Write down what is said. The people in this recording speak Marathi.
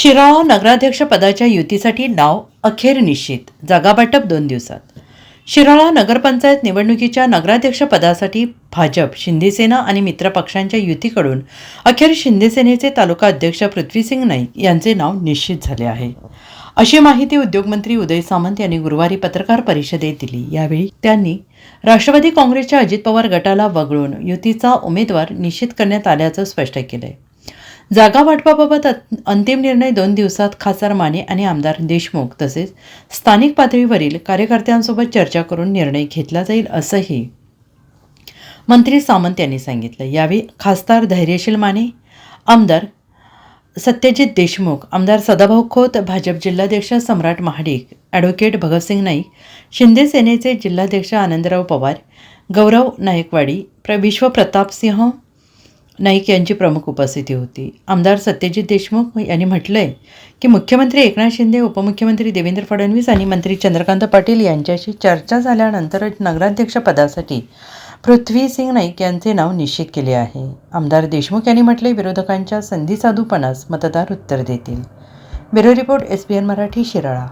शिराळा नगराध्यक्ष पदाच्या युतीसाठी नाव अखेर निश्चित. जागावाटप दोन दिवसात. शिराळा नगरपंचायत निवडणुकीच्या नगराध्यक्ष पदासाठी भाजप शिंदेसेना आणि मित्रपक्षांच्या युतीकडून अखेर शिंदेसेनेचे तालुका अध्यक्ष पृथ्वीसिंग नाईक यांचे नाव निश्चित झाले आहे. अशी माहिती उद्योगमंत्री उदय सामंत यांनी गुरुवारी पत्रकार परिषदेत दिली. यावेळी त्यांनी राष्ट्रवादी काँग्रेसच्या अजित पवार गटाला वगळून युतीचा उमेदवार निश्चित करण्यात आल्याचं स्पष्ट केलंय. जागा वाटपाबाबत अंतिम निर्णय दोन दिवसात खासदार माने आणि आमदार देशमुख तसेच स्थानिक पातळीवरील कार्यकर्त्यांसोबत चर्चा करून निर्णय घेतला जाईल असंही मंत्री सामंत यांनी सांगितलं. यावेळी खासदार धैर्यशील माने आमदार सत्यजित देशमुख आमदार सदाभाऊ खोत भाजप जिल्हाध्यक्ष सम्राट महाडिक ॲडव्होकेट भगतसिंग नाईक शिंदे सेनेचे जिल्हाध्यक्ष आनंदराव पवार गौरव नायकवाडी प्र विश्वप्रतापसिंह नाईक यांची प्रमुख उपस्थिती होती. आमदार सत्यजित देशमुख यांनी म्हटलंय की मुख्यमंत्री एकनाथ शिंदे उपमुख्यमंत्री देवेंद्र फडणवीस आणि मंत्री चंद्रकांत पाटील यांच्याशी चर्चा झाल्यानंतरच नगराध्यक्षपदासाठी पृथ्वीसिंग नाईक यांचे नाव निश्चित केले आहे. आमदार देशमुख यांनी म्हटले विरोधकांच्या संधी साधूपणास मतदार उत्तर देतील. Bureau report S B N Marathi Shirala.